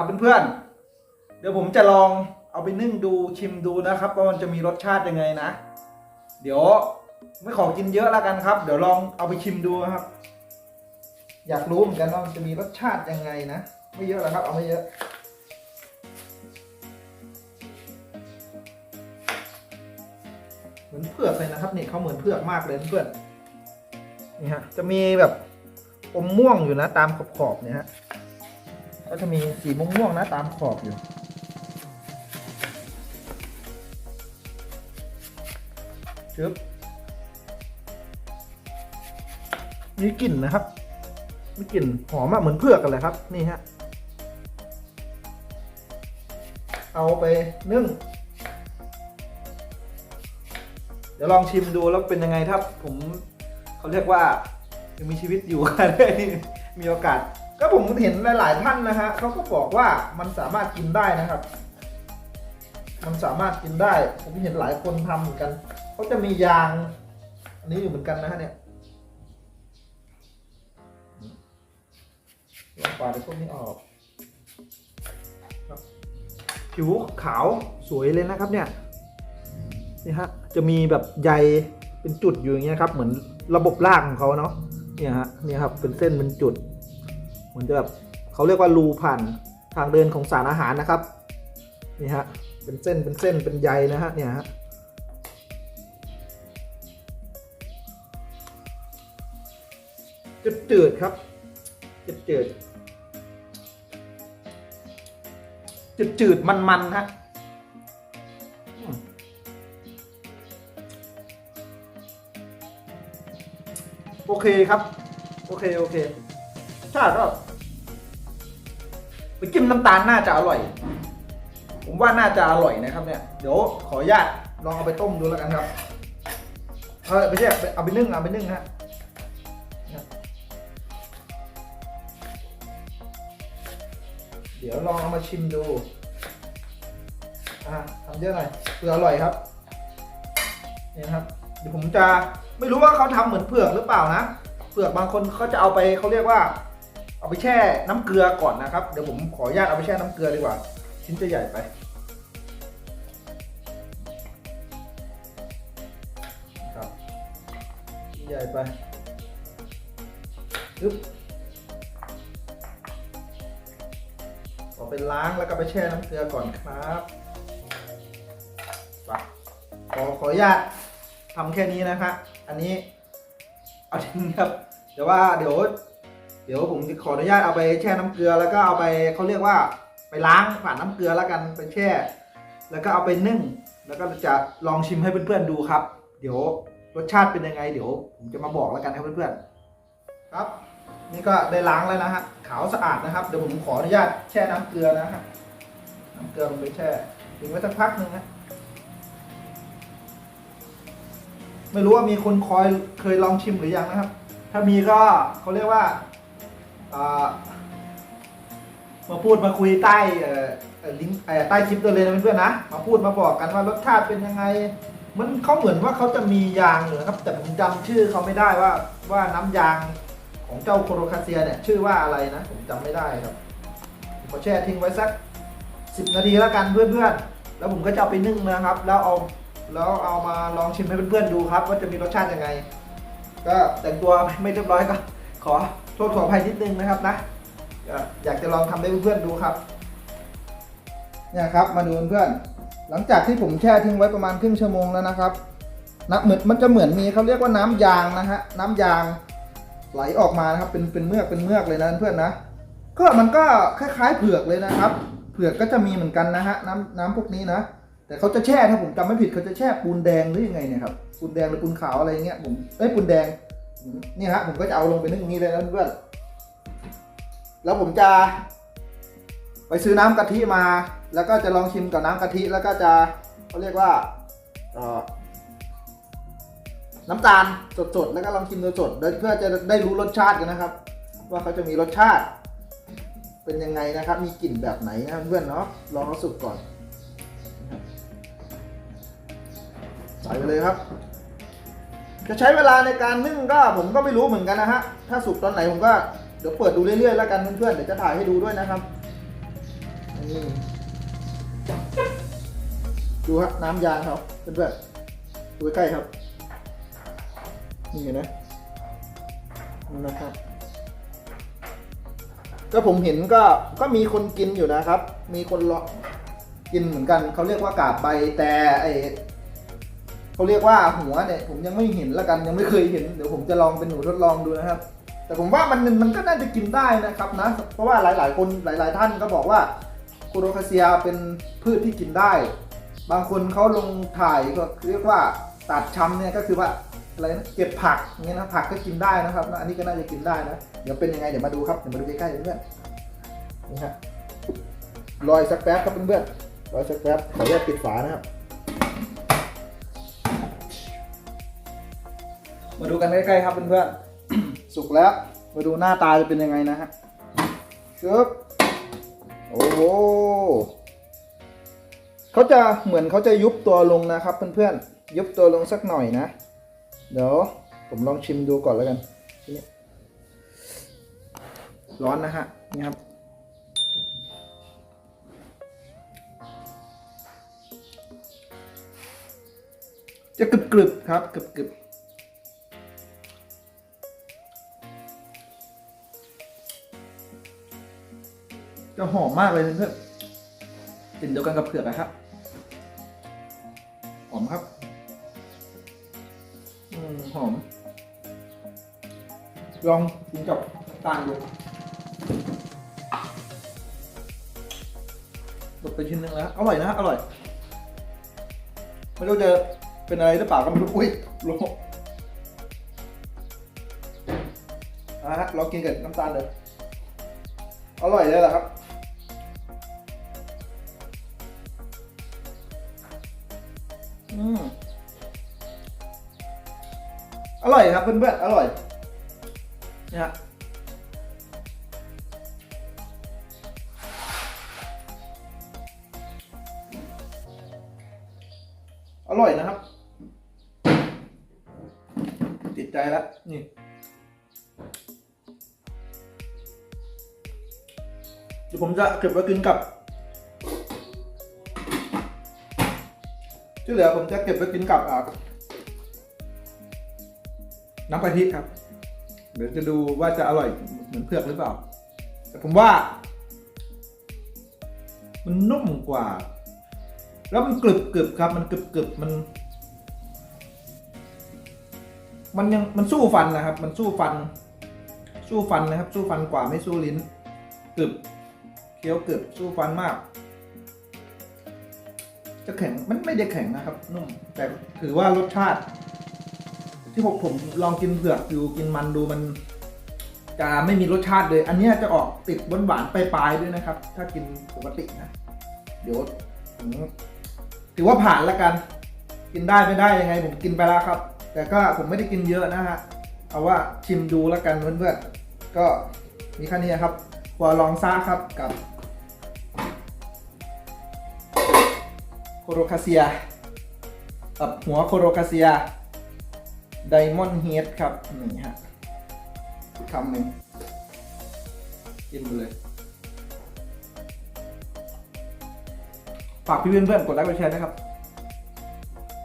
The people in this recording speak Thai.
ครับเพื่อนๆ เดี๋ยวผมจะลองเอาไปนึ่งดูชิมดูนะครับว่ามันจะมีรสชาติยังไงนะ เดี๋ยวไม่ขอกินเยอะแล้วกันครับ เดี๋ยวลองเอาไปชิมดูครับ อยากรู้เหมือนกันว่ามันจะมีรสชาติยังไงนะ ไม่เยอะแล้วครับ เอาไม่เยอะเหมือนเผือกเลยนะครับนี่เขาเหมือนเผือกมากเลยเพื่อนนี่ฮะจะมีแบบอมม่วงอยู่นะตามขอบๆเนี่ยฮะ ก็จะมีสีม่วงๆนะตามขอบอยู่ ชึบ มีกลิ่นนะครับ มีกลิ่นหอมอะเหมือนเผือกกันเลยครับ นี่ฮะ เอาไปนึ่ง เดี๋ยวลองชิมดูแล้วเป็นยังไงถ้าผมเขาเรียกว่ายังมีชีวิตอยู่ได้มีโอกาส ก็ผมเห็นหลาย ๆ ท่านนะฮะเขาก็บอกว่ามันสามารถกินได้นะครับ มันสามารถกินได้ ผมเห็นหลายคนทำเหมือนกันเขาจะมียาง อันนี้อยู่เหมือนกันนะฮะเนี่ยลองปาดพวกนี้ออกครับผิวขาวสวยเลยนะครับเนี่ยนี่ฮะจะมีแบบใยเป็นจุดอยู่อย่างเงี้ยครับ เหมือนระบบรากของเขาเนาะเนี่ยฮะเนี่ยครับเป็นเส้นเป็นจุด เหมือนจะแบบเขาเรียกว่ารูผ่านทางเดินของสารอาหารนะครับนี่ฮะเป็นเส้นเป็นเส้นเป็นใยนะฮะเนี่ยฮะจืดจืดครับจืดจืดจืดจืดมันมันๆฮะโอเคครับ โอเค โอเค ชาติก็ไปจิ้มน้ำตาลน่าจะอร่อย ผมว่าน่าจะอร่อยนะครับเนี่ย เดี๋ยวขออนุญาตลองเอาไปต้มดูแล้วกันครับ เออไม่ใช่เอาไปนึ่งเอาไปนึ่งฮะเดี๋ยวลองเอามาชิมดู อะทำเยอะหน่อยเผื่ออร่อยครับ นี่นะครับ เดี๋ยวผมจะไม่รู้ว่าเขาทำเหมือนเผือกหรือเปล่านะ เผือกบางคนเขาจะเอาไปเขาเรียกว่า เอาไปแช่น้ำเกลือก่อนนะครับ เดี๋ยวผมขออนุญาตเอาไปแช่น้ำเกลือดีกว่า ชิ้นจะใหญ่ไป ครับใหญ่ไปอึ๊บเอาไปล้างแล้วก็ไปแช่น้ำเกลือก่อนครับไปขอขออนุญาตทำแค่นี้นะคะอันนี้ เอาจริงครับ แต่ว่าเดี๋ยว เดี๋ยวผมจะขออนุญาตเอาไปแช่น้ำเกลือแล้วก็เอาไปเขาเรียกว่าไปล้างผ่านน้ำเกลือแล้วกันไปแช่ แล้วก็เอาไปนึ่ง แล้วก็จะลองชิมให้เพื่อนๆดูครับ เดี๋ยวรสชาติเป็นยังไง เดี๋ยวผมจะมาบอกแล้วกันครับเพื่อนๆครับ นี่ก็ได้ล้างแล้วนะฮะขาวสะอาดนะครับเดี๋ยวผมขออนุญาตแช่น้ำเกลือนะครับน้ำเกลือลงไปแช่ทิ้งไว้สักพักหนึ่งนะไม่รู้ว่ามีคนคอยเคยลองชิมหรือยังนะครับ ถ้ามีก็เขาเรียกว่า อ่ามาพูดมาคุยใต้ลิงก์ใต้คลิปตัวเลยนะเพื่อนๆนะ มาพูดมาบอกกันว่ารสชาติเป็นยังไง มันเขาเหมือนว่าเขาจะมียางอยู่นะครับ แต่ผมจำชื่อเขาไม่ได้ว่าว่าน้ำยางของเจ้าโคโรคาเซียเนี่ยชื่อว่าอะไรนะ ผมจำไม่ได้ครับผมขอแช่ทิ้งไว้สักสิบนาทีแล้วกันเพื่อนๆ แล้วผมก็จะเอาไปนึ่งนะครับ แล้วเอาแล้วเอามาลองชิมให้เพื่อนๆดูครับ ว่าจะมีรสชาติยังไง ก็แต่งตัวไม่เรียบร้อยก็ขอ ทษขออภัยนิดนึงนะครับนะอยากจะลองทำให้เพื่อนๆดูครับเนี่ยครับมาดูเพื่อนหลังจากที่ผมแช่ทิ้งไว้ประมาณครึ่งชั่วโมงแล้วนะครับนะเหมือนมันจะเหมือนมีเขาเรียกว่าน้ำยางนะฮะน้ำยางไหลออกมานะครับเป็นเป็นเมือกเป็นเมือกเลยนะเพื่อนนะก็มันก็คล้ายๆเผือกเลยนะครับ เผือกก็จะมีเหมือนกันนะฮะน้ำน้ำพวกนี้นะแต่เขาจะแช่ถ้าผมจำไม่ผิดเขาจะแช่ปูนแดงหรือยังไงเนี่ยครับปูนแดงหรือปูนขาวอะไรเงี้ยผมเอ้ยปูนแดง นี่ฮะผมก็จะเอาลงไปนึ่งอย่างนี้เลยนะเพื่อนแล้วผมจะ ไปซื้อน้ำกะทิมา แล้วก็จะลองชิมกับน้ำกะทิแล้วก็จะเขาเรียกว่าน้ำตาลสดๆแล้วก็ลองชิมสดๆเพื่อจะได้รู้รสชาติกันนะครับ ว่าเขาจะมีรสชาติ เป็นยังไงนะครับ มีกลิ่นแบบไหนนะเพื่อนเนาะลองเขาสุกก่อนใส่ไปเลยครับ จะใช้เวลาในการนึ่งก็ผมก็ไม่รู้เหมือนกันนะฮะ ถ้าสุกตอนไหนผมก็เดี๋ยวเปิดดูเรื่อยๆแล้วกันเพื่อนๆ เดี๋ยวจะถ่ายให้ดูด้วยนะครับ นี่ดูฮะน้ำยางเขาเพื่อนๆดูใกล้ๆครับ นี่เห็นไหมนี่นะครับก็ผมเห็นก็ก็มีคนกินอยู่นะครับ มีคนรอกินเหมือนกันเขาเรียกว่ากาบใบแต่ไอ เขาเรียกว่าหัวเนี่ยผมยังไม่เห็นละกันยังไม่เคยเห็นเดี๋ยวผมจะลองเป็นหนูทดลองดูนะครับ แต่ผมว่ามันมันก็น่าจะกินได้นะครับนะ เพราะว่าหลาย ๆ คนหลาย ๆ ท่านก็บอกว่าโคโรคาเซียเป็นพืชที่กินได้ บางคนเขาลงถ่ายก็เรียกว่าตัดช้ำเนี่ยก็คือว่าอะไรนะเก็บผักอย่างเงี้ยนะผักก็กินได้นะครับนะอันนี้ก็น่าจะกินได้นะเดี๋ยวเป็นยังไงเดี๋ยวมาดูครับเดี๋ยวมาดูใกล้ๆเพื่อนนี่ฮะรอยสักแป๊บครับเพื่อนๆรอยสักแป๊บขออนุญาตปิดฝานะครับ มาดูกันใกล้ๆครับเพื่อนๆ สุกแล้ว มาดูหน้าตาจะเป็นยังไงนะฮะชึบโอ้โหเขาจะเหมือนเขาจะยุบตัวลงนะครับเพื่อนๆ ยุบตัวลงสักหน่อยนะ เดี๋ยวผมลองชิมดูก่อนแล้วกัน ร้อนนะฮะ นี่ครับ จะกรึบๆครับกรึบก จะหอมมากเลยเพื่อนกลิ่นเดียวกันกับเผือกนะครับ หอมครับอืมหอม ลองกินกับน้ำตาลดูตกไปชิ้นหนึงแล้วอร่อยนะ อร่อย ไม่รู้จะเป็นอะไรหรือเปล่าก็ไม่รู้ อุ้ยโลอะฮะลองกินกับน้ำตาลเลย อร่อยเลยแหละครับ อืมอร่อยครับเพื่อนๆ อร่อยเนี่ยฮะอร่อยนะครับ ติดใจแล้วนี่เดี๋ยวผมจะเก็บไว้กินกับ ที่เหลือผมจะเก็บไว้กินกับอ่าน้ำกะทิครับ เดี๋ยวจะดูว่าจะอร่อยเหมือนเผือกหรือเปล่า แต่ผมว่า มันนุ่มกว่า แล้วมันกรึบกรึบครับ มันกรึบกรึบมัน มันยังมันสู้ฟันนะครับ มันสู้ฟัน สู้ฟันนะครับ สู้ฟันกว่าไม่สู้ลิ้นกรึบเคี้ยวกรึบสู้ฟันมาก จะแข็งมันไม่ได้แข็งนะครับนุ่มแต่ถือว่ารสชาติ ที่ผมผมลองกินเผือกดูกินมันดูมัน จะไม่มีรสชาติเลย อันนี้จะออกติดหวานหวานปลายๆด้วยนะครับ ถ้ากินปกตินะเดี๋ยวผมถือว่าผ่านแล้วกัน กินได้ไม่ได้ยังไง ผมกินไปแล้วครับ แต่ก็ผมไม่ได้กินเยอะนะฮะเอาว่าชิมดูแล้วกันเพื่อนๆก็มีแค่นี้ครับกัวลองซ่าครับกับ โครคาเซียตับหัวโคโรคาเซียไดมอนด์เฮดครับ นี่ฮะคำหนึ่งกินไปเลย ฝากพี่เพื่อนๆกดไลค์กดแชร์นะครับ